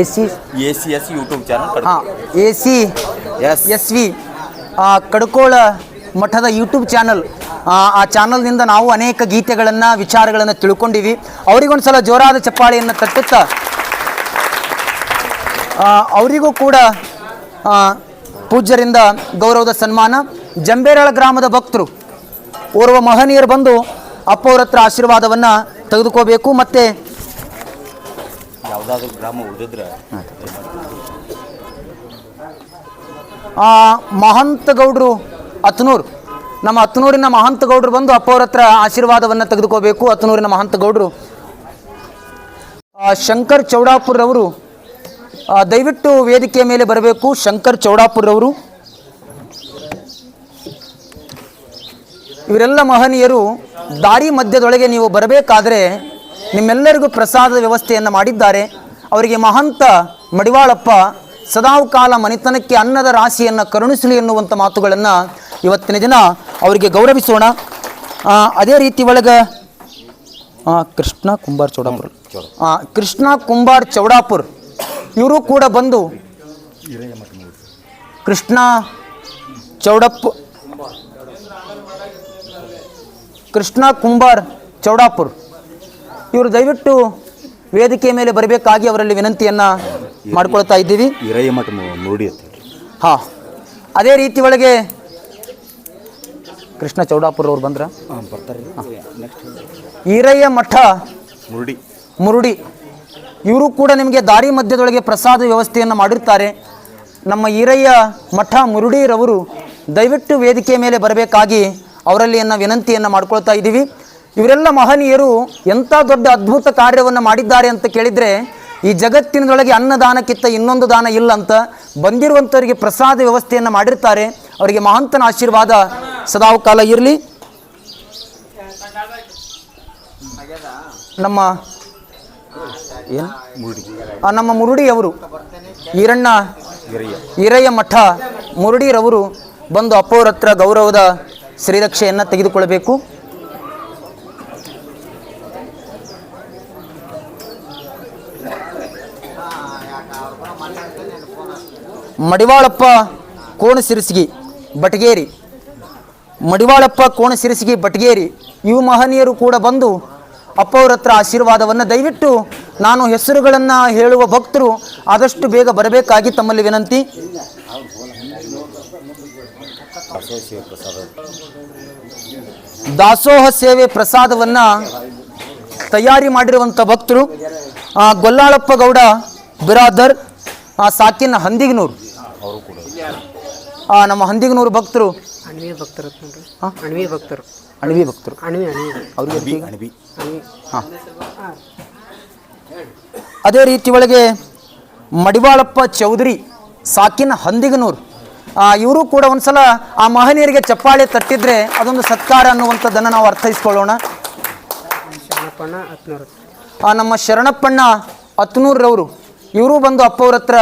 A C A C S YouTube channel ಹಾಂ A C S S V Kadkol ಮಠದ YouTube channel. ಆ ಚಾನಲ್ನಿಂದ ನಾವು ಅನೇಕ ಗೀತೆಗಳನ್ನು ವಿಚಾರಗಳನ್ನು ತಿಳ್ಕೊಂಡಿವಿ. ಅವರಿಗೊಂದು ಸಲ ಜೋರಾದ ಚಪ್ಪಾಳೆಯನ್ನು ತಟ್ಟುತ್ತಾ? ಅವರಿಗೂ ಕೂಡ ಪೂಜ್ಯರಿಂದ ಗೌರವದ ಸನ್ಮಾನ. ಜಂಬೇರಳ ಗ್ರಾಮದ ಭಕ್ತರು ಓರ್ವ ಮಹನೀಯರು ಬಂದು ಅಪ್ಪವ್ರ ಹತ್ರ ಆಶೀರ್ವಾದವನ್ನು ತೆಗೆದುಕೋಬೇಕು. ಮತ್ತು ಯಾವುದಾದ್ರೂ ಗ್ರಾಮ ಉಳಿದಿದ್ರೆ ಆ, ಮಹಂತ ಗೌಡ್ರು ಹತ್ನೂರು ನಮ್ಮ ಅತ್ನೂರಿನ ಮಹಂತ ಗೌಡ್ರು ಬಂದು ಅಪ್ಪವ್ರ ಹತ್ರ ಆಶೀರ್ವಾದವನ್ನು ತೆಗೆದುಕೋಬೇಕು ಅತ್ನೂರಿನ ಮಹಂತ ಗೌಡ್ರು ಆ, ಶಂಕರ್ ಚೌಡಾಪುರ್ರವರು ಆ, ದಯವಿಟ್ಟು ವೇದಿಕೆಯ ಮೇಲೆ ಬರಬೇಕು. ಶಂಕರ್ ಚೌಡಾಪುರ್ರವರು. ಇವರೆಲ್ಲ ಮಹನೀಯರು ದಾರಿ ಮಧ್ಯದೊಳಗೆ ನೀವು ಬರಬೇಕಾದ್ರೆ ನಿಮ್ಮೆಲ್ಲರಿಗೂ ಪ್ರಸಾದದ ವ್ಯವಸ್ಥೆಯನ್ನು ಮಾಡಿದ್ದಾರೆ. ಅವರಿಗೆ ಮಹಂತ ಮಡಿವಾಳಪ್ಪ ಸದಾವು ಕಾಲ ಮನೆತನಕ್ಕೆ ಅನ್ನದ ರಾಶಿಯನ್ನು ಕರುಣಿಸಲಿ ಎನ್ನುವಂಥ ಮಾತುಗಳನ್ನು ಇವತ್ತಿನ ದಿನ ಅವರಿಗೆ ಗೌರವಿಸೋಣ. ಅದೇ ರೀತಿ ಒಳಗೆ ಕೃಷ್ಣ ಕುಂಬಾರ್ ಚೌಡಾಪುರ. ಕೃಷ್ಣ ಕುಂಬಾರ್ ಚೌಡಾಪುರ್, ಇವರು ಕೂಡ ಬಂದು ಕೃಷ್ಣ ಚೌಡಪ್ಪ, ಕೃಷ್ಣ ಕುಂಬಾರ್ ಚೌಡಾಪುರ್. ಇವರು ದಯವಿಟ್ಟು ವೇದಿಕೆ ಮೇಲೆ ಬರಬೇಕಾಗಿ ಅವರಲ್ಲಿ ವಿನಂತಿಯನ್ನು ಮಾಡ್ಕೊಳ್ತಾ ಇದ್ದೀವಿ. ಹಿರಯ್ಯ ಮಠ ನೋಡಿ ಅಂತ ಹಾಂ. ಅದೇ ರೀತಿ ಒಳಗೆ ಕೃಷ್ಣ ಚೌಡಾಪುರವ್ರು ಬಂದ್ರ? ಹಾಂ ಬರ್ತಾರೆ. ಈರಯ್ಯ ಮಠ ಮುರುಡಿ. ಮುರುಡಿ. ಇವರು ಕೂಡ ನಿಮಗೆ ದಾರಿ ಮಧ್ಯದೊಳಗೆ ಪ್ರಸಾದ ವ್ಯವಸ್ಥೆಯನ್ನು ಮಾಡಿರ್ತಾರೆ. ನಮ್ಮ ಈರಯ್ಯ ಮಠ ಮುರುಡಿರವರು ದಯವಿಟ್ಟು ವೇದಿಕೆ ಮೇಲೆ ಬರಬೇಕಾಗಿ ಅವರಲ್ಲಿ ಅನ್ನ ವಿನಂತಿಯನ್ನು ಮಾಡ್ಕೊಳ್ತಾ ಇದ್ದೀವಿ. ಇವರೆಲ್ಲ ಮಹನೀಯರು ಎಂಥ ದೊಡ್ಡ ಅದ್ಭುತ ಕಾರ್ಯವನ್ನು ಮಾಡಿದ್ದಾರೆ ಅಂತ ಕೇಳಿದರೆ, ಈ ಜಗತ್ತಿನದೊಳಗೆ ಅನ್ನದಾನಕ್ಕಿಂತ ಇನ್ನೊಂದು ದಾನ ಇಲ್ಲ ಅಂತ ಬಂದಿರುವಂಥವರಿಗೆ ಪ್ರಸಾದ ವ್ಯವಸ್ಥೆಯನ್ನು ಮಾಡಿರ್ತಾರೆ. ಅವರಿಗೆ ಮಹಂತನ ಆಶೀರ್ವಾದ ಸದಾವು ಕಾಲ ಇರಲಿ. ನಮ್ಮ ಏನು? ಮುರುಡಿ. ನಮ್ಮ ಮುರುಡಿಯವರು, ಈರಣ್ಣ ಹಿರಯ್ಯ ಈರಯ್ಯ ಮಠ ಮುರುಡಿರವರು ಬಂದು ಅಪ್ಪವ್ರ ಹತ್ರ ಗೌರವದ ಶ್ರೀರಕ್ಷೆಯನ್ನು ತೆಗೆದುಕೊಳ್ಳಬೇಕು. ಮಡಿವಾಳಪ್ಪ ಕೋಣಸಿರಿಸಿಗಿ ಬಟಗೇರಿ. ಮಡಿವಾಳಪ್ಪ ಕೋಣಸಿರಿಸಿಗಿ ಬಟಗೇರಿ. ಇವು ಮಹನೀಯರು ಕೂಡ ಬಂದು ಅಪ್ಪವ್ರ ಹತ್ರ ಆಶೀರ್ವಾದವನ್ನು ದಯವಿಟ್ಟು ನಾನು ಹೆಸರುಗಳನ್ನು ಹೇಳುವ ಭಕ್ತರು ಆದಷ್ಟು ಬೇಗ ಬರಬೇಕಾಗಿ ತಮ್ಮಲ್ಲಿ ವಿನಂತಿ. ದಾಸೋಹ ಸೇವೆ ಪ್ರಸಾದವನ್ನು ತಯಾರಿ ಮಾಡಿರುವಂಥ ಭಕ್ತರು ಗೊಲ್ಲಾಳಪ್ಪ ಗೌಡ, ಬಿರಾದರ್ ಸಾಕಿನ ಹಂದಿಗನೂರು. ಅವರು ಕೂಡ ಆ, ನಮ್ಮ ಹಂದಿಗನೂರು ಭಕ್ತರು? ಅಣವಿ ಭಕ್ತರು ಅಣವಿ ಭಕ್ತರು. ಅಣವಿ ಭಕ್ತರು? ಅಣವಿ ಅಣವಿ. ಅವ್ರಿಗೆ ಅಣವಿ ಹಾಂ. ಅದೇ ರೀತಿ ಒಳಗೆ ಮಡಿವಾಳಪ್ಪ ಚೌಧರಿ ಸಾಕಿನ ಹಂದಿಗನೂರು. ಇವರು ಕೂಡ ಒಂದ್ಸಲ ಆ ಮಹನೀಯರಿಗೆ ಚಪ್ಪಾಳೆ ತಟ್ಟಿದ್ರೆ ಅದೊಂದು ಸತ್ಕಾರ ಅನ್ನುವಂಥದ್ದನ್ನು ನಾವು ಅರ್ಥೈಸ್ಕೊಳ್ಳೋಣ. ಶರಣಪ್ಪಣ್ಣ ಹತ್ನೂರು. ಆ ನಮ್ಮ ಶರಣಪ್ಪಣ್ಣ ಹತ್ನೂರವರು ಇವರು ಬಂದು ಅಪ್ಪವ್ರ ಹತ್ರ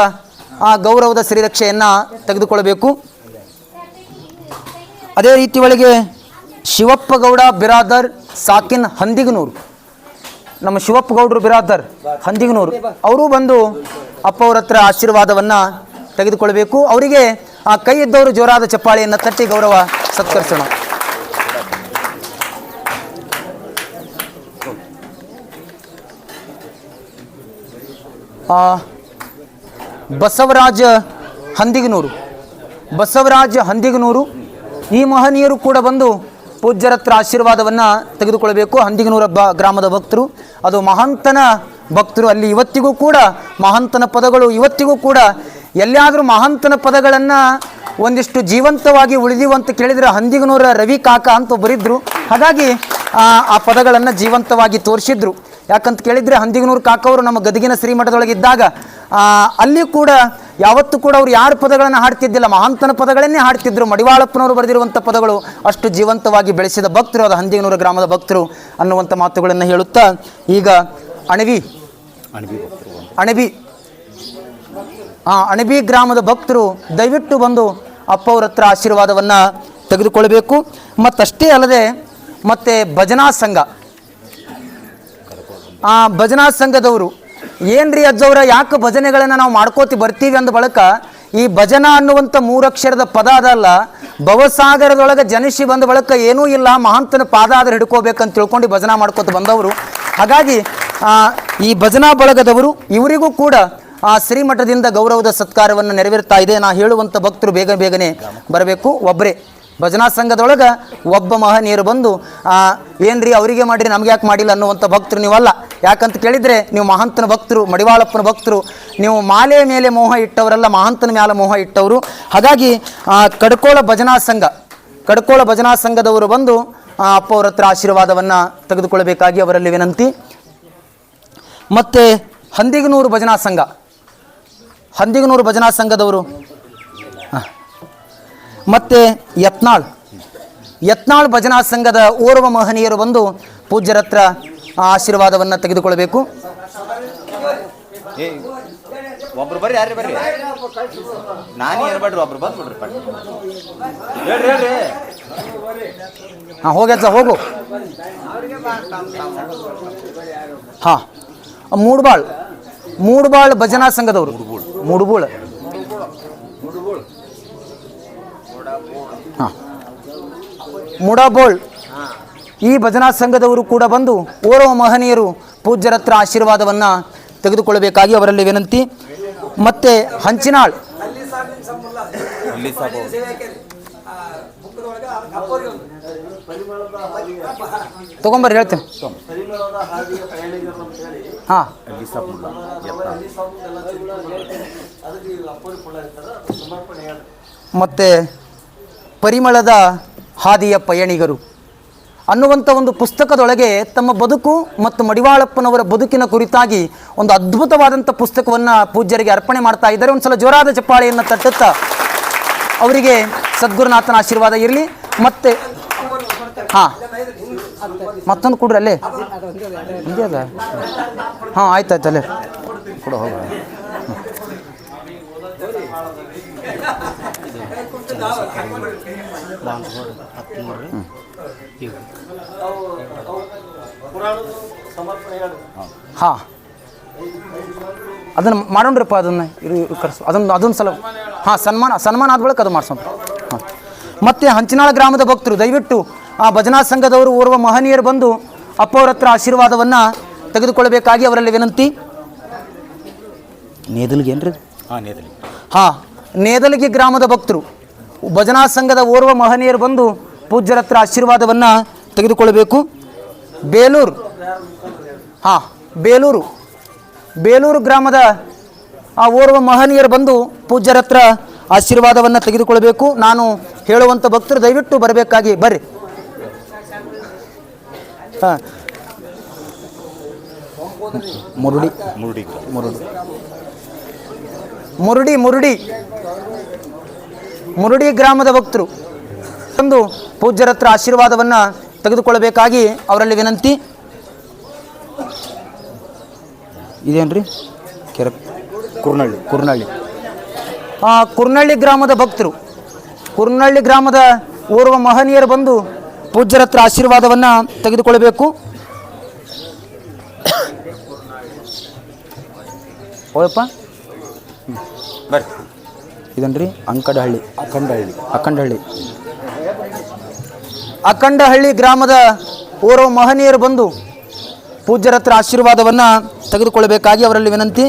ಆ ಗೌರವದ ಶ್ರೀರಕ್ಷೆಯನ್ನು ತೆಗೆದುಕೊಳ್ಳಬೇಕು. ಅದೇ ರೀತಿ ಒಳಗೆ ಶಿವಪ್ಪಗೌಡ ಬಿರಾದರ್ ಸಾಕಿನ್ ಹಂದಿಗನೂರು. ನಮ್ಮ ಶಿವಪ್ಪಗೌಡರು ಬಿರಾದರ್ ಹಂದಿಗನೂರು ಅವರು ಬಂದು ಅಪ್ಪವ್ರ ಹತ್ರ ಆಶೀರ್ವಾದವನ್ನು ತೆಗೆದುಕೊಳ್ಬೇಕು ಅವರಿಗೆ ಆ ಕೈ ಇದ್ದವರು ಜೋರಾದ ಚಪ್ಪಾಳೆಯನ್ನು ತಟ್ಟಿ ಗೌರವ ಸತ್ಕರಿಸೋಣ. ಆ, ಬಸವರಾಜ ಹಂದಿಗನೂರು. ಬಸವರಾಜ ಹಂದಿಗನೂರು. ಈ ಮಹನೀಯರು ಕೂಡ ಬಂದು ಪೂಜ್ಯರತ್ರ ಆಶೀರ್ವಾದವನ್ನು ತೆಗೆದುಕೊಳ್ಳಬೇಕು. ಹಂದಿಗನೂರ ಬ ಗ್ರಾಮದ ಭಕ್ತರು ಅದು ಮಹಂತನ ಭಕ್ತರು. ಅಲ್ಲಿ ಇವತ್ತಿಗೂ ಕೂಡ ಮಹಂತನ ಪದಗಳು ಇವತ್ತಿಗೂ ಕೂಡ ಎಲ್ಲಿಯಾದರೂ ಮಹಂತನ ಪದಗಳನ್ನು ಒಂದಿಷ್ಟು ಜೀವಂತವಾಗಿ ಉಳಿದಿವು ಅಂತ ಕೇಳಿದರೆ ಹಂದಿಗನೂರ ರವಿ ಕಾಕ ಅಂತ ಬರಿದ್ರು ಹಾಗಾಗಿ ಆ, ಪದಗಳನ್ನು ಜೀವಂತವಾಗಿ ತೋರಿಸಿದ್ರು. ಯಾಕಂತ ಕೇಳಿದರೆ ಹಂದಿಗನೂರು ಕಾಕವರು ನಮ್ಮ ಗದಗಿನ ಶ್ರೀಮಠದೊಳಗೆ ಇದ್ದಾಗ ಆ, ಅಲ್ಲಿ ಕೂಡ ಯಾವತ್ತೂ ಕೂಡ ಅವ್ರು ಯಾರು ಪದಗಳನ್ನು ಹಾಡ್ತಿದ್ದಿಲ್ಲ, ಮಹಾಂತನ ಪದಗಳನ್ನೇ ಹಾಡ್ತಿದ್ರು. ಮಡಿವಾಳಪ್ಪನವರು ಬರೆದಿರುವಂಥ ಪದಗಳು ಅಷ್ಟು ಜೀವಂತವಾಗಿ ಬೆಳೆಸಿದ ಭಕ್ತರು, ಅದು ಹಂದಿಗನೂರ ಗ್ರಾಮದ ಭಕ್ತರು ಅನ್ನುವಂಥ ಮಾತುಗಳನ್ನು ಹೇಳುತ್ತಾ, ಈಗ ಅಣವಿ ಅಣಬಿ. ಆ, ಅಣಬಿ ಗ್ರಾಮದ ಭಕ್ತರು ದಯವಿಟ್ಟು ಬಂದು ಅಪ್ಪವ್ರ ಹತ್ರ ಆಶೀರ್ವಾದವನ್ನು ತೆಗೆದುಕೊಳ್ಬೇಕು. ಮತ್ತಷ್ಟೇ ಅಲ್ಲದೆ, ಮತ್ತೆ ಭಜನಾ ಸಂಘ. ಆ, ಭಜನಾ ಸಂಘದವರು ಏನ್ರಿ ಅಜ್ಜವ್ರ ಯಾಕೆ ಭಜನೆಗಳನ್ನು ನಾವು ಮಾಡ್ಕೋತಿ ಬರ್ತೀವಿ ಅಂದ ಬಳಿಕ ಈ ಭಜನ ಅನ್ನುವಂಥ ಮೂರಕ್ಷರದ ಪದ ಅದಲ್ಲ, ಭವಸಾಗರದೊಳಗೆ ಜನಿಸಿ ಬಂದ ಬಳಕ ಏನೂ ಇಲ್ಲ, ಮಹಾಂತನ ಪಾದ ಆದ್ರೆ ಹಿಡ್ಕೋಬೇಕಂತ ತಿಳ್ಕೊಂಡು ಭಜನಾ ಮಾಡ್ಕೋತ ಬಂದವರು. ಹಾಗಾಗಿ ಈ ಭಜನಾ ಬಳಗದವರು, ಇವರಿಗೂ ಕೂಡ ಆ ಶ್ರೀಮಠದಿಂದ ಗೌರವದ ಸತ್ಕಾರವನ್ನು ನೆರವೇರ್ತಾ ಇದೆ. ನಾ ಹೇಳುವಂಥ ಭಕ್ತರು ಬೇಗ ಬೇಗನೆ ಬರಬೇಕು. ಒಬ್ಬರೇ ಭಜನಾ ಸಂಘದೊಳಗೆ ಒಬ್ಬ ಮಹನೀಯರು ಬಂದು ಏನ್ರಿ ಅವರಿಗೆ ಮಾಡಿರಿ, ನಮ್ಗೆ ಯಾಕೆ ಮಾಡಿಲ್ಲ? ಅನ್ನುವಂಥ ಭಕ್ತರು ನೀವಲ್ಲ. ಯಾಕಂತ ಕೇಳಿದರೆ, ನೀವು ಮಹಂತನ ಭಕ್ತರು, ಮಡಿವಾಳಪ್ಪನ ಭಕ್ತರು, ನೀವು ಮಾಲೆ ಮೇಲೆ ಮೋಹ ಇಟ್ಟವರಲ್ಲ, ಮಹಂತನ ಮೇಲೆ ಮೋಹ ಇಟ್ಟವರು. ಹಾಗಾಗಿ ಕಡ್ಕೋಳ ಭಜನಾ ಸಂಘ, ಕಡ್ಕೋಳ ಭಜನಾ ಸಂಘದವರು ಬಂದು ಅಪ್ಪ ಅವ್ರ ಹತ್ರ ಆಶೀರ್ವಾದವನ್ನು ತೆಗೆದುಕೊಳ್ಳಬೇಕಾಗಿ ಅವರಲ್ಲಿ ವಿನಂತಿ. ಮತ್ತು ಹಂದಿಗನೂರು ಭಜನಾ ಸಂಘ, ಹಂದಿಗನೂರು ಭಜನಾ ಸಂಘದವರು. ಮತ್ತೆ ಯತ್ನಾಳ್. ಯತ್ನಾಳ್ ಭಜನಾ ಸಂಘದ ಓರ್ವ ಮಹನೀಯರು ಬಂದು ಪೂಜ್ಯರ ಹತ್ರ ಆಶೀರ್ವಾದವನ್ನು ತೆಗೆದುಕೊಳ್ಬೇಕು. ಒಬ್ರು ಬರ್ರಿ ಯಾರು ಬರ್ರಿ? ನಾನೇ ಇರ್ಬೇಡ್ರಿ ಒಬ್ರು ಬಂದ್ಬಿಡ್ರಿ ಹೇಳ್ರಿ ಹೇಳ್ರಿ. ಹಾಂ ಹೋಗು. ಹಾಂ ಮೂಡ್ಬಾಳ್. ಮೂಡ್ಬಾಳ್ ಭಜನಾ ಸಂಘದವರು. ಮೂಡ್ಬೂಳ್. ಹಾಂ. ಮುಡಬೋಳ್ ಈ ಭಜನಾ ಸಂಘದವರು ಕೂಡ ಬಂದು ಓರ್ವ ಮಹನೀಯರು ಪೂಜ್ಯರತ್ರ ಆಶೀರ್ವಾದವನ್ನು ತೆಗೆದುಕೊಳ್ಳಬೇಕಾಗಿ ಅವರಲ್ಲಿ ವಿನಂತಿ. ಮತ್ತೆ ಹಂಚಿನಾಳ್. ತಗೊಂಬರ್ರಿ ಹೇಳ್ತೇವೆ ಹಾಂ. ಮತ್ತು ಪರಿಮಳದ ಹಾದಿಯ ಪಯಣಿಗರು. ಅನ್ನುವಂಥ ಒಂದು ಪುಸ್ತಕದೊಳಗೆ ತಮ್ಮ ಬದುಕು ಮತ್ತು ಮಡಿವಾಳಪ್ಪನವರ ಬದುಕಿನ ಕುರಿತಾಗಿ ಒಂದು ಅದ್ಭುತವಾದಂಥ ಪುಸ್ತಕವನ್ನು ಪೂಜ್ಯರಿಗೆ ಅರ್ಪಣೆ ಮಾಡ್ತಾ ಇದ್ದಾರೆ. ಒಂದು ಸಲ ಜೋರಾದ ಚಪ್ಪಾಳೆಯನ್ನು ತಟ್ಟುತ್ತಾ ಅವರಿಗೆ ಸದ್ಗುರುನಾಥನ ಆಶೀರ್ವಾದ ಇರಲಿ. ಮತ್ತೆ ಹಾಂ, ಮತ್ತೊಂದು ಕೊಡ್ರಿ ಅಲ್ಲೇ. ಒಂದೇ ಅದ ಹಾಂ ಆಯ್ತು ಆಯ್ತು ಅಲ್ಲೇ. ಕೊಡು ಹೋಗ ಹಾಂ. ಅದನ್ನು ಮಾಡೋಣ್ರಪ್ಪ ಅದನ್ನು ಇರು ಕರ್ಸು. ಅದನ್ನು ಅದೊಂದು ಸಲ ಹಾಂ ಸನ್ಮಾನ ಸನ್ಮಾನ ಆದ ಬಳಿಕ ಅದು ಮಾಡ್ಸೋಣ. ಹಾಂ. ಮತ್ತು ಹಂಚಿನಾಳ ಗ್ರಾಮದ ಭಕ್ತರು ದಯವಿಟ್ಟು ಆ ಭಜನಾ ಸಂಘದವರು ಓರ್ವ ಮಹನೀಯರು ಬಂದು ಅಪ್ಪ ಅವ್ರ ಹತ್ರ ಆಶೀರ್ವಾದವನ್ನು ತೆಗೆದುಕೊಳ್ಳಬೇಕಾಗಿ ಅವರಲ್ಲಿ ವಿನಂತಿ. ನೇದಲ್ಗೇನ್ರಿ ಹಾಂ ಹಾ ಹಾಂ ನೇದಲಿಗೆ ಗ್ರಾಮದ ಭಕ್ತರು. ಭಜನಾ ಸಂಘದ ಓರ್ವ ಮಹನೀಯರು ಬಂದು ಪೂಜ್ಯರ ಹತ್ರ ಆಶೀರ್ವಾದವನ್ನು ತೆಗೆದುಕೊಳ್ಳಬೇಕು. ಬೇಲೂರು, ಹಾಂ, ಬೇಲೂರು ಬೇಲೂರು ಗ್ರಾಮದ ಆ ಓರ್ವ ಮಹನೀಯರು ಬಂದು ಪೂಜ್ಯರ ಹತ್ರ ಆಶೀರ್ವಾದವನ್ನು ತೆಗೆದುಕೊಳ್ಳಬೇಕು. ನಾನು ಹೇಳುವಂಥ ಭಕ್ತರು ದಯವಿಟ್ಟು ಬರಬೇಕಾಗಿ, ಬರ್ರಿ. ಹಾಂ. ಮುರುಡಿ ಮುರುಡಿ ಮುರುಡಿ. ಮುರುಡಿ ಮುರುಡಿ. ಮುರುಡಿ ಗ್ರಾಮದ ಭಕ್ತರು ಒಂದು ಪೂಜ್ಯರ ಹತ್ರ ಆಶೀರ್ವಾದವನ್ನು ತೆಗೆದುಕೊಳ್ಳಬೇಕಾಗಿ ಅವರಲ್ಲಿ ವಿನಂತಿ. ಇದೇನ್ರಿ? ಕೆರೆ ಕುರ್ನಳ್ಳಿ ಕುರ್ನಳ್ಳಿ. ಆ, ಕುರ್ನಳ್ಳಿ ಗ್ರಾಮದ ಭಕ್ತರು. ಕುರ್ನಳ್ಳಿ ಗ್ರಾಮದ ಓರ್ವ ಮಹನೀಯರು ಬಂದು ಪೂಜ್ಯರ ಹತ್ರ ಆಶೀರ್ವಾದವನ್ನು ತೆಗೆದುಕೊಳ್ಳಬೇಕು. ಓಳಪ್ಪ ಬರ್ರಿ. ಇದನ್ರಿ? ಅಂಕಡಹಳ್ಳಿ. ಅಖಂಡಹಳ್ಳಿ. ಅಖಂಡಹಳ್ಳಿ. ಅಖಂಡಹಳ್ಳಿ ಗ್ರಾಮದ ಓರ್ವ ಮಹನೀಯರು ಬಂದು ಪೂಜ್ಯರ ಹತ್ರ ಆಶೀರ್ವಾದವನ್ನು ತೆಗೆದುಕೊಳ್ಳಬೇಕಾಗಿ ಅವರಲ್ಲಿ ವಿನಂತಿ.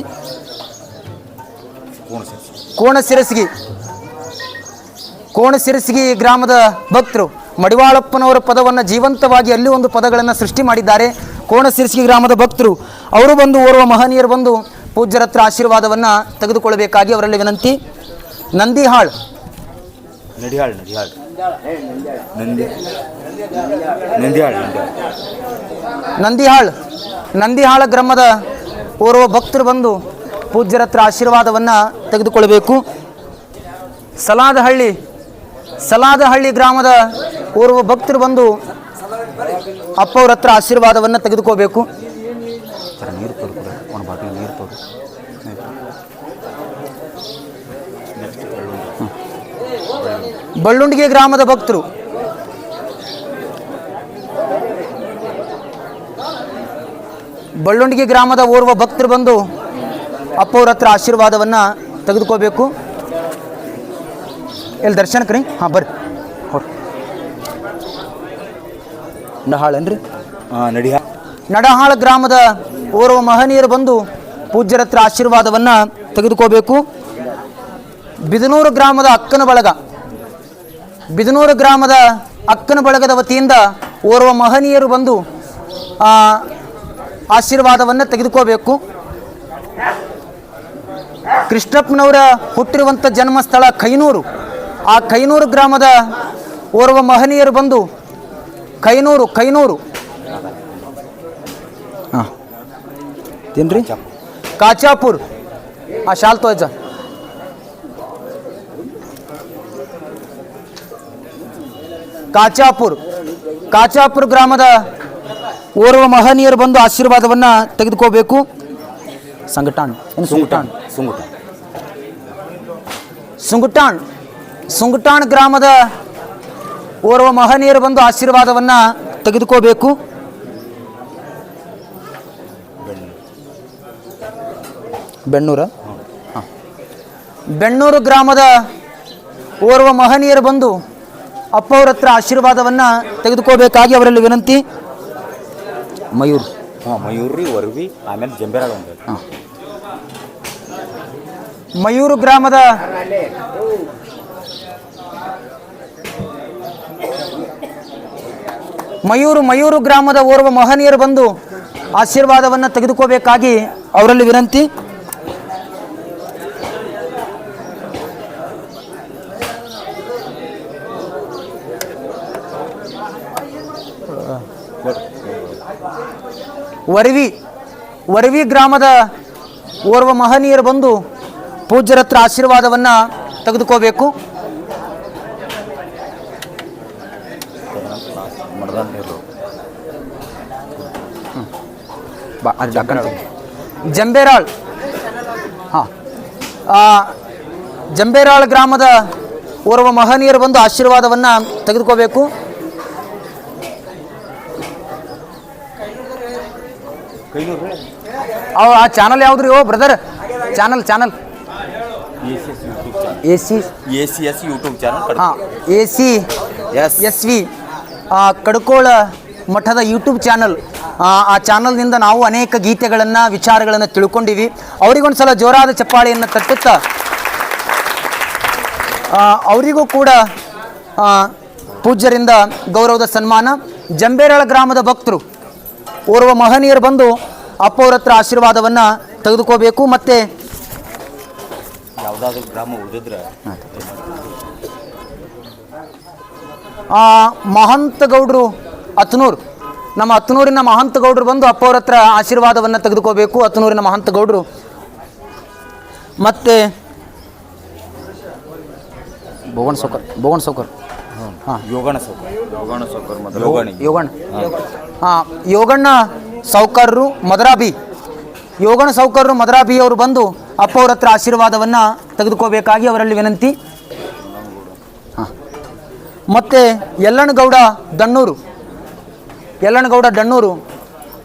ಕೋಣ ಕೋಣಸಿರಸಿಗಿ ಕೋಣಸಿರಸಗಿ. ಕೋಣಸಿರಸಗಿ ಗ್ರಾಮದ ಭಕ್ತರು ಮಡಿವಾಳಪ್ಪನವರ ಪದವನ್ನು ಜೀವಂತವಾಗಿ ಅಲ್ಲಿ ಒಂದು ಪದಗಳನ್ನು ಸೃಷ್ಟಿ ಮಾಡಿದ್ದಾರೆ. ಕೋಣಸಿರಸಿಗಿ ಗ್ರಾಮದ ಭಕ್ತರು ಅವರು ಬಂದು ಓರ್ವ ಮಹನೀಯರು ಬಂದು ಪೂಜ್ಯರ ಹತ್ರ ಆಶೀರ್ವಾದವನ್ನು ತೆಗೆದುಕೊಳ್ಳಬೇಕಾಗಿ ಅವರಲ್ಲಿ ವಿನಂತಿ. ನಂದಿಹಾಳ್. ನಡಿಯಾಳ್ ನಡಿಯಾಳ್ ನಂದಿ ನಂದಿಹಾಳ್ ನಂದಿಹಾಳ್. ನಂದಿಹಾಳ. ಗ್ರಾಮದ ಓರ್ವ ಭಕ್ತರು ಬಂದು ಪೂಜ್ಯರ ಹತ್ರ ಆಶೀರ್ವಾದವನ್ನು ತೆಗೆದುಕೊಳ್ಳಬೇಕು. ಸಲಾದಹಳ್ಳಿ ಸಲಾದಹಳ್ಳಿ ಗ್ರಾಮದ ಓರ್ವ ಭಕ್ತರು ಬಂದು ಅಪ್ಪವ್ರ ಹತ್ರ ಆಶೀರ್ವಾದವನ್ನು ತೆಗೆದುಕೋಬೇಕು. ಬಳ್ಳುಂಡಿಗೆ ಗ್ರಾಮದ ಭಕ್ತರು. ಬಳ್ಳುಂಡಿಗೆ ಗ್ರಾಮದ ಓರ್ವ ಭಕ್ತರು ಬಂದು ಅಪ್ಪವ್ರ ಹತ್ರ ಆಶೀರ್ವಾದವನ್ನು ತೆಗೆದುಕೋಬೇಕು. ಎಲ್ಲಿ ದರ್ಶನಕ್ಕೆ ರೀ? ಹಾಂ ಬರ್ರಿ. ಹೊಡ್ರಿ ಹಾಂ ನಡಿಯ ನಡಹಾಳ ಗ್ರಾಮದ ಓರ್ವ ಮಹನೀಯರು ಬಂದು ಪೂಜ್ಯರತ್ರ ಆಶೀರ್ವಾದವನ್ನು ತೆಗೆದುಕೋಬೇಕು. ಬಿದನೂರು ಗ್ರಾಮದ ಅಕ್ಕನ ಬಳಗ ಬಿದನೂರು ಗ್ರಾಮದ ಅಕ್ಕನ ಬಳಗದ ವತಿಯಿಂದ ಓರ್ವ ಮಹನೀಯರು ಬಂದು ಆಶೀರ್ವಾದವನ್ನು ತೆಗೆದುಕೋಬೇಕು. ಕೃಷ್ಣಪ್ಪನವರ ಹುಟ್ಟಿರುವಂಥ ಜನ್ಮಸ್ಥಳ ಕೈನೂರು. ಆ ಕೈನೂರು ಗ್ರಾಮದ ಓರ್ವ ಮಹನೀಯರು ಬಂದು ಕೈನೂರು ಕೈನೂರು. ಹಾಂ. ತಿನ್ರಿ ಕಾಚಾಪುರ್. ಆ ಶಾಲ್ ಕಾಚಾಪುರ್. ಕಾಚಾಪುರ್ ಗ್ರಾಮದ ಓರ್ವ ಮಹನೀಯರು ಬಂದು ಆಶೀರ್ವಾದವನ್ನ ತೆಗೆದುಕೋಬೇಕು. ಸಂಗಟಾಣ್ ಸುಂಗಟಾಣ್ ಸುಂಗಟಾಣ್ ಸುಂಗಟಾಣ್ ಸುಂಗಟಾಣ್ ಗ್ರಾಮದ ಓರ್ವ ಮಹನೀಯರು ಬಂದು ಆಶೀರ್ವಾದವನ್ನ ತೆಗೆದುಕೋಬೇಕು. ಬೆಣ್ಣೂರ? ಬೆಣ್ಣೂರು ಗ್ರಾಮದ ಓರ್ವ ಮಹನೀಯರು ಬಂದು ಅಪ್ಪವ್ರ ಹತ್ರ ಆಶೀರ್ವಾದವನ್ನು ತೆಗೆದುಕೋಬೇಕಾಗಿ ಅವರಲ್ಲಿ ವಿನಂತಿ. ಮಯೂರ್. ಹಾಂ ಮಯೂರಿ ವರ್ವಿ ಆಮೇಲೆ ಜಂಬೇರಾಗ ಒಂದು ಹಾಂ. ಮಯೂರು ಗ್ರಾಮದ ಮಯೂರು ಮಯೂರು ಗ್ರಾಮದ ಓರ್ವ ಮಹನೀಯರು ಬಂದು ಆಶೀರ್ವಾದವನ್ನು ತೆಗೆದುಕೋಬೇಕಾಗಿ ಅವರಲ್ಲಿ ವಿನಂತಿ. ವರವಿ ವರವಿ ಗ್ರಾಮದ ಓರ್ವ ಮಹನೀಯರು ಬಂದು ಪೂಜ್ಯರ ಹತ್ರ ಆಶೀರ್ವಾದವನ್ನು ತೆಗೆದುಕೋಬೇಕು. ಜಂಬೇರಾಳ್. ಹಾಂ. ಜಂಬೇರಾಳ್ ಗ್ರಾಮದ ಓರ್ವ ಮಹನೀಯರು ಬಂದು ಆಶೀರ್ವಾದವನ್ನು ತೆಗೆದುಕೋಬೇಕು. ಅವ್ ಆ ಚಾನಲ್ ಯಾವ್ದು ಓ brother channel channel. A C S A C YouTube S channel ಹಾಂ A C. S S V. Kadkol ಮಠದ ಯೂಟ್ಯೂಬ್ ಚಾನಲ್. ಆ ಚಾನಲ್ನಿಂದ ನಾವು ಅನೇಕ ಗೀತೆಗಳನ್ನು ವಿಚಾರಗಳನ್ನು ತಿಳ್ಕೊಂಡಿವಿ. ಅವರಿಗೊಂದು ಸಲ ಜೋರಾದ ಚಪ್ಪಾಳೆಯನ್ನು ತಟ್ಟುತ್ತಾ. ಅವರಿಗೂ ಕೂಡ ಪೂಜ್ಯರಿಂದ ಗೌರವದ ಸನ್ಮಾನ. ಜಂಬೇರಾಳ ಗ್ರಾಮದ ಭಕ್ತರು ಓರ್ವ ಮಹನೀಯರು ಬಂದು ಅಪ್ಪವ್ರ ಹತ್ರ ಆಶೀರ್ವಾದವನ್ನು ತೆಗೆದುಕೋಬೇಕು ಮತ್ತು ಯಾವುದಾದ್ರೂ ಗ್ರಾಮ ಉಳಿದಿದ್ರೆ. ಆ, ಮಹಂತ ಗೌಡ್ರು ಅತ್ನೂರು ನಮ್ಮ ಹತ್ನೂರಿನ ಮಹಂತ ಗೌಡ್ರು ಬಂದು ಅಪ್ಪವ್ರ ಹತ್ರ ಆಶೀರ್ವಾದವನ್ನು ತೆಗೆದುಕೋಬೇಕು ಹತ್ನೂರಿನ ಮಹಂತ ಗೌಡ್ರು ಮತ್ತೆ ಭುವನ್ ಸೌಕರ್ ಭುವನ್ ಸೌಕರ್. ಹಾಂ. ಯೋಗಣ್ಣ ಸೌಕರ್ ಯೋಗಣ್ಣ ಸೌಕರ್ ಯೋಗಣ್ಣ. ಹಾಂ ಯೋಗಣ್ಣ ಸೌಕರ್ರು ಮದರಾಬಿ. ಯೋಗಣ ಸೌಕರ್ರು ಮದರಾಬಿ ಅವರು ಬಂದು ಅಪ್ಪವ್ರ ಹತ್ರ ಆಶೀರ್ವಾದವನ್ನು ತೆಗೆದುಕೋಬೇಕಾಗಿ ಅವರಲ್ಲಿ ವಿನಂತಿ. ಮತ್ತೆ ಯಲ್ಲಣ್ಣಗೌಡ ದಣ್ಣೂರು. ಯಲ್ಲಣ್ಣಗೌಡ ದಣ್ಣೂರು,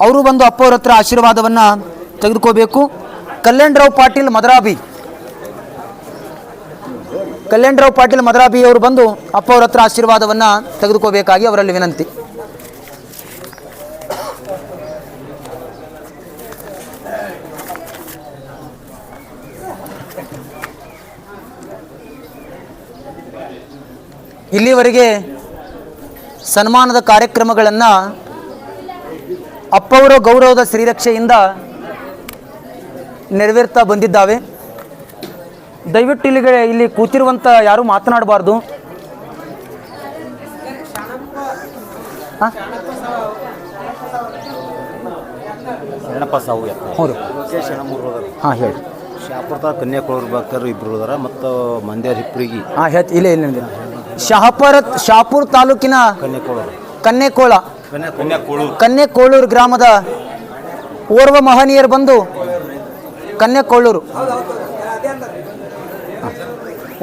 ಅವರು ಬಂದು ಅಪ್ಪವ್ರ ಹತ್ರ ಆಶೀರ್ವಾದವನ್ನು ತೆಗೆದುಕೋಬೇಕು. ಕಲ್ಯಾಣರಾವ್ ಪಾಟೀಲ್ ಮದರಾಬಿ. ಕಲ್ಯಾಣರಾವ್ ಪಾಟೀಲ್ ಮದರಾಬಿ ಅವರು ಬಂದು ಅಪ್ಪವ್ರ ಹತ್ರ ಆಶೀರ್ವಾದವನ್ನು ತೆಗೆದುಕೋಬೇಕಾಗಿ ಅವರಲ್ಲಿ ವಿನಂತಿ. ಇಲ್ಲಿವರೆಗೆ ಸನ್ಮಾನದ ಕಾರ್ಯಕ್ರಮಗಳನ್ನು ಅಪ್ಪವರ ಗೌರವದ ಶ್ರೀರಕ್ಷೆಯಿಂದ ನೆರವೇರ್ತಾ ಬಂದಿದ್ದಾವೆ. ದಯವಿಟ್ಟು ಇಲ್ಲಿಗೆ ಇಲ್ಲಿ ಕೂತಿರುವಂಥ ಯಾರೂ ಮಾತನಾಡಬಾರ್ದು. ಹಾಂ ಹ್ಞೂ ಹೇಳಿ. ಶಾಪುರದ ಕನ್ಯಾಕುಳೂರು ಭಕ್ತರು ಇಬ್ಬರು ಮತ್ತು ಮಂದ್ಯ ಹಿಪ್ರಿಗೆ ಹಾಂ ಹೇಳ್ತಿ ಇಲ್ಲೇ ಇಲ್ಲ ಇಲ್ಲ. ಶಹಾಪುರ ಶಾಪುರ್ ತಾಲೂಕಿನ ಕನ್ನೆಕೋಳ ಕನ್ನೆಕೋಳೂರು ಗ್ರಾಮದ ಓರ್ವ ಮಹನೀಯರು ಬಂದು ಕನ್ನೆಕೋಳೂರು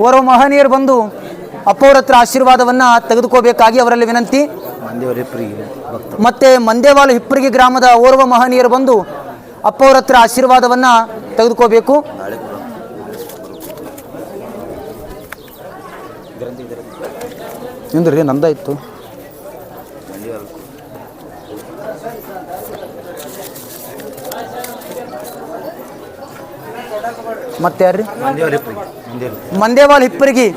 ಓರ್ವ ಮಹನೀಯರು ಬಂದು ಅಪ್ಪವ್ರ ಹತ್ರ ಆಶೀರ್ವಾದವನ್ನು ತೆಗೆದುಕೋಬೇಕಾಗಿ ಅವರಲ್ಲಿ ವಿನಂತಿ. ಮತ್ತೆ ಮಂದೇವಾಲು ಹಿಪ್ಪರಿಗೆ ಗ್ರಾಮದ ಓರ್ವ ಮಹನೀಯರು ಬಂದು ಅಪ್ಪವ್ರ ಹತ್ರ ಆಶೀರ್ವಾದವನ್ನು ತೆಗೆದುಕೋಬೇಕು. ನಾಳೆ ರೀ ನಿಂದ್ರಿ ನಂದಾಯ್ತು ಮತ್ತೆ ಯಾರ್ರಿ? ಮಂದೇವಾಲ್ ಹಿಪ್ಪರಿಗಿ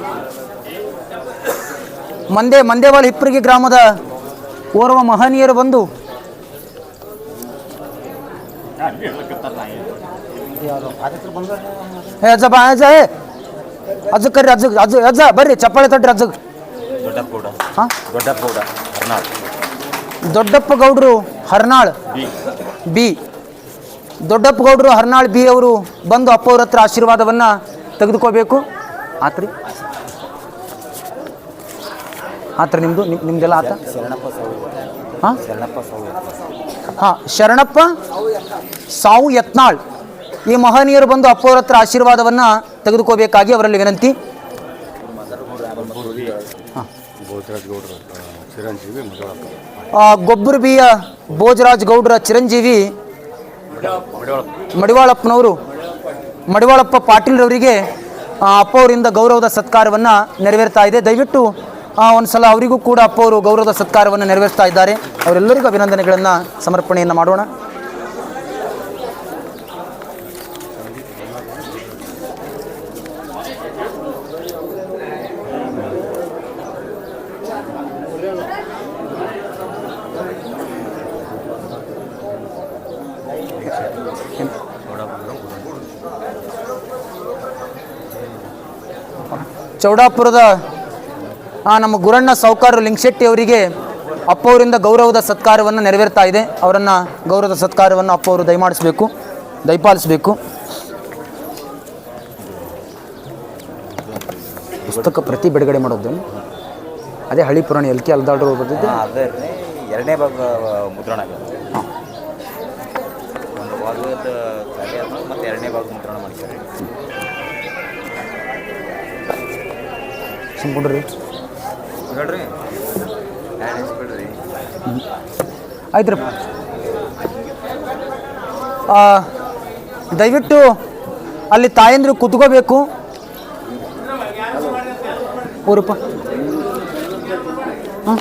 ಮಂದೇ, ಮಂದೇವಾಲ್ ಹಿಪ್ಪರಿಗಿ ಗ್ರಾಮದ ಓರ್ವ ಮಹನೀಯರು ಬಂದು. ಅಜ್ಜ ಬಾ, ಅಜ್ಜ ಅಜ್ಜ ಕರ್ರಿ, ಅಜ್ಜ ಅಜ್ಜ ಅಜ್ಜ, ಬರ್ರಿ, ಚಪ್ಪಾಳೆ ತಟ್ರಿ, ಅಜ್ಜ. ದೊಡ್ಡಪ್ಪ ಗೌಡ ಹಾಂ? ದೊಡ್ಡಪ್ಪ ಗೌಡ ಹರ್ನಾಳ್. ದೊಡ್ಡಪ್ಪ ಗೌಡ್ರು ಹರ್ನಾಳ್? ಬಿ. ಬಿ. ದೊಡ್ಡಪ್ಪ ಗೌಡ್ರು ಹರ್ನಾಳ್ ಬಿ ಅವರು ಬಂದು ಅಪ್ಪ ಅವ್ರ ಹತ್ರ ಆಶೀರ್ವಾದವನ್ನು ತೆಗೆದುಕೋಬೇಕು. ಆತ್ರಿ. ಆತ್ರ ನಿಮ್ಮದು ನಿಮ್ದೆಲ್ಲ ಆತ? ಶರಣಪ್ಪ ಹಾಂ? ಶರಣಪ್ಪ ಸಾವು. ಹಾಂ ಶರಣಪ್ಪ ಸಾವು ಯತ್ನಾಳ್. ಈ ಮಹನೀಯರು ಬಂದು ಅಪ್ಪವ್ರ ಹತ್ರ ಆಶೀರ್ವಾದವನ್ನು ತೆಗೆದುಕೋಬೇಕಾಗಿ ಅವರಲ್ಲಿ ವಿನಂತಿ. ಗೊಬ್ಬರ ಬಿಯ ಭೋಜರಾಜ್ ಗೌಡ್ರ ಚಿರಂಜೀವಿ ಮಡಿವಾಳಪ್ಪನವರು. ಮಡಿವಾಳಪ್ಪ ಪಾಟೀಲ್ರವರಿಗೆ ಆ, ಅಪ್ಪ ಅವರಿಂದ ಗೌರವದ ಸತ್ಕಾರವನ್ನು ನೆರವೇರ್ತಾ ಇದೆ. ದಯವಿಟ್ಟು ಆ, ಒಂದು ಸಲ ಅವರಿಗೂ ಕೂಡ ಅಪ್ಪ ಅವರು ಗೌರವದ ಸತ್ಕಾರವನ್ನು ನೆರವೇರಿಸ್ತಾ ಇದ್ದಾರೆ. ಅವರೆಲ್ಲರಿಗೂ ಅಭಿನಂದನೆಗಳನ್ನು ಸಮರ್ಪಣೆಯನ್ನು ಮಾಡೋಣ. ಚೌಡಾಪುರದ ನಮ್ಮ ಗುರಣ್ಣ ಸಾವುಕಾರರು ಲಿಂಗಶೆಟ್ಟಿ ಅವರಿಗೆ ಅಪ್ಪ ಅವರಿಂದ ಗೌರವದ ಸತ್ಕಾರವನ್ನು ನೆರವೇರ್ತಾ ಇದೆ. ಅವರನ್ನು ಗೌರವದ ಸತ್ಕಾರವನ್ನು ಅಪ್ಪ ಅವರು ದಯಮಾಡಿಸಬೇಕು ದಯಪಾಲಿಸಬೇಕು. ಪುಸ್ತಕ ಪ್ರತಿ ಬಿಡುಗಡೆ ಮಾಡೋದು ಅದೇ ಹಳಿ ಪುರಾಣ ಎಲ್ ಕೆ ಅಲ್ದಾಡ್ರು ಬರ್ತಿದ್ದೆ ಎರಡನೇ ಭಾಗ ಮುದ್ರಣ ಒಂದು ಭಾಗದ ಮತ್ತು ಮತ್ತೆ ಎರಡನೇ ಭಾಗ ಮುದ್ರಣ ಮಾಡ್ತಾರೆ ಸುಮ್ಕೊಂಡ್ರಿ ಹೇಳ್ರಿ. ಆಯ್ತು ರೀ ದಯವಿಟ್ಟು ಅಲ್ಲಿ ತಾಯಂದ್ರು ಕುತ್ಕೋಬೇಕು. ಊರಪ್ಪ. ಹಾಂ